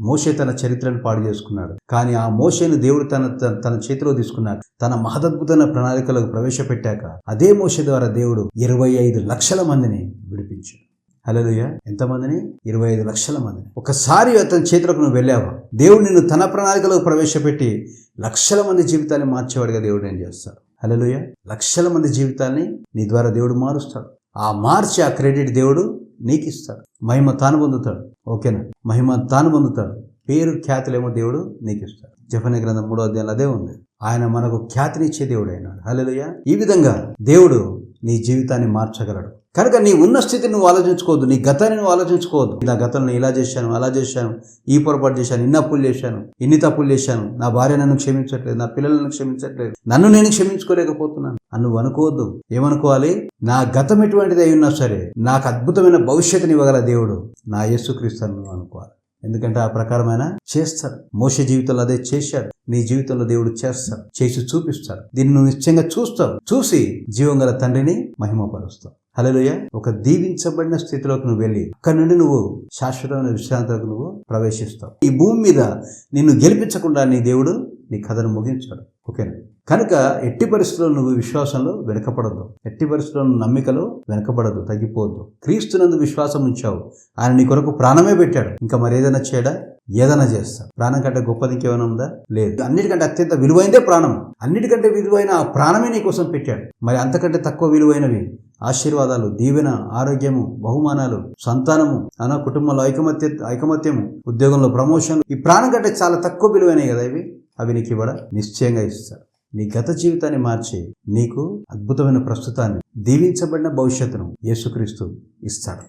మోషే తన చరిత్రను పాడు చేసుకున్నాడు. కానీ ఆ మోషేను దేవుడు తన తన- తన చేతిలో తీసుకున్నాడు. తన మహదద్భుతమైన ప్రణాళికలకు ప్రవేశపెట్టాక అదే మోషే ద్వారా దేవుడు ఇరవై ఐదు లక్షల మందిని విడిపించాడు. హలోయ ఎంతమందిని ఇరవై ఐదు లక్షల మందిని. ఒకసారి అతని చేతులకు నువ్వు వెళ్ళావా? దేవుడు నిన్ను తన ప్రణాళికలకు ప్రవేశపెట్టి లక్షల మంది జీవితాన్ని మార్చేవాడిగా దేవుడు ఏం చేస్తాడు? హలోయ లక్షల మంది జీవితాన్ని నీ ద్వారా దేవుడు మారుస్తాడు. ఆ మార్చి ఆ క్రెడిట్ దేవుడు నీకు ఇస్తాడు మహిమ తాను పొందుతాడు. ఓకేనా? మహిమ తాను పొందుతాడు. పేరు ఖ్యాతులేమో దేవుడు నీకు ఇస్తాడు జఫన గ్రంథం మూడో అధ్యాయంలో అదే ఉంది. ఆయన మనకు ఖ్యాతినిచ్చే దేవుడు అయినాడు హలోయ ఈ విధంగా దేవుడు నీ జీవితాన్ని మార్చగలడు. కనుక నీ ఉన్న స్థితిని నువ్వు ఆలోచించుకోవద్దు. నీ గతాన్ని నువ్వు ఆలోచించుకోవద్దు. నా గతంలో ఇలా చేశాను అలా చేశాను ఈ పొరపాటు చేశాను ఇన్ని అప్పులు చేశాను ఇన్ని తప్పులు చేశాను. నా భార్య నన్ను క్షమించట్లేదు నా పిల్లలను క్షమించట్లేదు. నన్ను నేను క్షమించుకోలేకపోతున్నాను. అని నువ్వు అనుకోవద్దు ఏమనుకోవాలి? నా గతం ఎటువంటిది అయి ఉన్నా సరే నాకు అద్భుతమైన భవిష్యత్తుని ఇవ్వగల దేవుడు నా యేసుక్రీస్తుని నువ్వు అనుకోవాలి. ఎందుకంటే ఆ ప్రకారమైన చేస్తారు మోస జీవితంలో అదే చేశాడు. నీ జీవితంలో దేవుడు చేస్తాడు. చేసి చూపిస్తాడు. దీన్ని నువ్వు నిశ్చయంగా చూస్తావు. చూసి జీవం గల తండ్రిని మహిమపరుస్తావు. హలోయ ఒక దీవించబడిన స్థితిలోకి నువ్వు వెళ్ళి అక్కడి నుండి నువ్వు శాశ్వతమైన విశ్రాంతిలోకి నువ్వు ప్రవేశిస్తావు. ఈ భూమి మీద నిన్ను గెలిపించకుండా నీ దేవుడు నీ కథను ముగించాడు. ఓకేనా? కనుక ఎట్టి పరిస్థితుల్లో నువ్వు విశ్వాసంలో వెనకపడద్దు ఎట్టి పరిస్థితుల్లో నమ్మికలో వెనకపడద్దు తగ్గిపోవద్దు. క్రీస్తునందు విశ్వాసం ఉంచావు. ఆయన నీ కొరకు ప్రాణమే పెట్టాడు. ఇంకా మరి ఏదైనా చేయడా? ఏదైనా చేస్తా. ప్రాణం కంటే గొప్పది ఇంకేమైనా ఉందా? లేదు. అన్నిటికంటే అత్యంత విలువైందే ప్రాణం. అన్నిటికంటే విలువైన ఆ ప్రాణమే నీ కోసం పెట్టాడు. మరి అంతకంటే తక్కువ విలువైనవి ఆశీర్వాదాలు దీవెన ఆరోగ్యము బహుమానాలు సంతానము అన కుటుంబంలో ఐకమత్య ఐకమత్యము ఉద్యోగంలో ప్రమోషన్ ఈ ప్రాణం కంటే చాలా తక్కువ విలువైనవి కదా ఇవి. అవి నీకు ఇవ్వడం నిశ్చయంగా ఇస్తాడు. నీ గత జీవితాన్ని మార్చి నీకు అద్భుతమైన ప్రస్తుతాన్ని దీవించబడిన భవిష్యత్తును యేసుక్రీస్తు ఇస్తాడు.